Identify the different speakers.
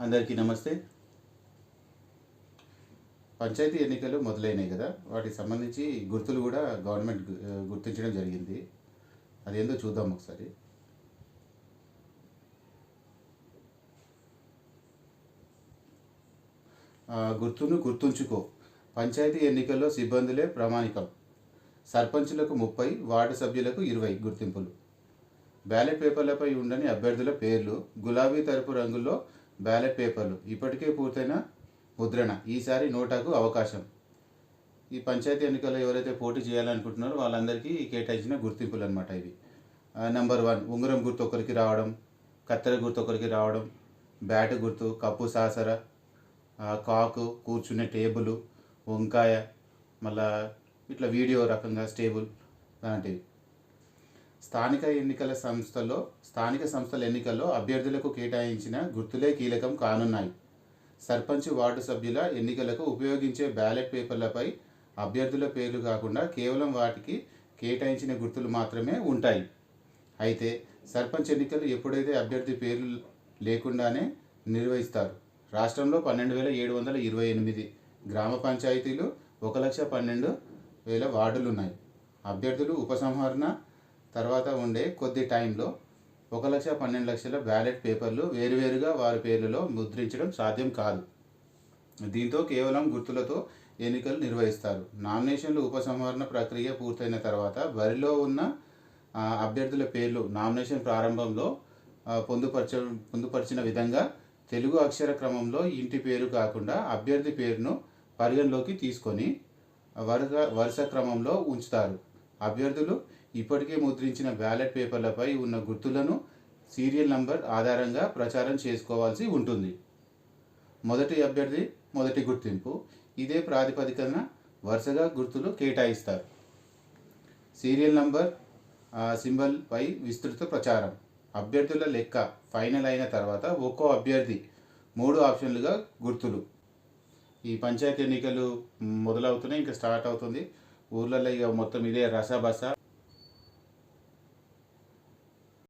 Speaker 1: అందరికీ నమస్తే. పంచాయతీ ఎన్నికలు మొదలైనాయి కదా వాటికి సంబంధించి గుర్తులు కూడా గవర్నమెంట్ గుర్తించడం జరిగింది. అదేందో చూద్దాం ఒకసారి. ఆ, గుర్తును గుర్తుంచుకో. పంచాయతీ ఎన్నికల్లో సిబ్బందులే ప్రామాణికం. సర్పంచులకు ముప్పై వార్డు సభ్యులకు ఇరవై గుర్తింపులు. బ్యాలెట్ పేపర్లపై ఉండని అభ్యర్థుల పేర్లు గులాబీ తరపు రంగుల్లో బ్యాలెట్ పేపర్లు. ఇప్పటికే పూర్తయిన ముద్రణ. ఈసారి నోటాకు అవకాశం. ఈ పంచాయతీ ఎన్నికల్లో ఎవరైతే పోటీ చేయాలనుకుంటున్నారో వాళ్ళందరికీ కేటాయించిన గుర్తింపులు అనమాట ఇవి నెంబర్ వన్ ఉంగరం గుర్తు ఒకరికి రావడం కత్తెర గుర్తు ఒకరికి రావడం బ్యాట్ గుర్తు కప్పు సాసర కాకు కూర్చునే టేబుల్ వంకాయ మళ్ళా ఇట్లా వీడియో రకంగా స్టేబుల్ లాంటివి. స్థానిక ఎన్నికల సంస్థలో స్థానిక సంస్థల ఎన్నికల్లో అభ్యర్థులకు కేటాయించిన గుర్తులే కీలకం కానున్నాయి. సర్పంచ్ వార్డు సభ్యుల ఎన్నికలకు ఉపయోగించే బ్యాలెట్ పేపర్లపై అభ్యర్థుల పేర్లు కాకుండా కేవలం వాటికి కేటాయించిన గుర్తులు మాత్రమే ఉంటాయి. అయితే సర్పంచ్ ఎన్నికలు ఎప్పుడైతే అభ్యర్థి పేర్లు లేకుండానే నిర్వహిస్తారు? రాష్ట్రంలో పన్నెండు వేల ఏడు వందల ఇరవై ఎనిమిది గ్రామ పంచాయతీలు ఒక లక్ష పన్నెండు వేల వార్డులు ఉన్నాయి అభ్యర్థులు ఉపసంహరణ తర్వాత ఉండే కొద్ది టైంలో ఒక లక్ష పన్నెండు లక్షల బ్యాలెట్ పేపర్లు వేరువేరుగా వారి పేర్లలో ముద్రించడం సాధ్యం కాదు. దీంతో కేవలం గుర్తులతో ఎన్నికలు నిర్వహిస్తారు. నామినేషన్లు ఉపసంహరణ ప్రక్రియ పూర్తయిన తర్వాత బరిలో ఉన్న అభ్యర్థుల పేర్లు నామినేషన్ ప్రారంభంలో పొందుపరచ పొందుపరిచిన విధంగా తెలుగు అక్షర క్రమంలో ఇంటి పేరు కాకుండా అభ్యర్థి పేరును పరిగణలోకి తీసుకొని వరుస వరుస క్రమంలో ఉంచుతారు. అభ్యర్థులు ఇప్పటికే ముద్రించిన బ్యాలెట్ పేపర్లపై ఉన్న గుర్తులను సీరియల్ నంబర్ ఆధారంగా ప్రచారం చేసుకోవాల్సి ఉంటుంది. మొదటి అభ్యర్థి మొదటి గుర్తింపు. ఇదే ప్రాతిపదికన వరుసగా గుర్తులు కేటాయిస్తారు. సీరియల్ నంబర్ సింబల్పై సింబల్ పై విస్తృత ప్రచారం. అభ్యర్థుల లెక్క ఫైనల్ అయిన తర్వాత ఒక్కో అభ్యర్థి మూడు ఆప్షన్లుగా గుర్తులు. ఈ పంచాయతీ ఎన్నికలు మొదలవుతున్నాయి ఇంకా స్టార్ట్ అవుతుంది. ఊర్లలో ఇక మొత్తం ఇదే రసబస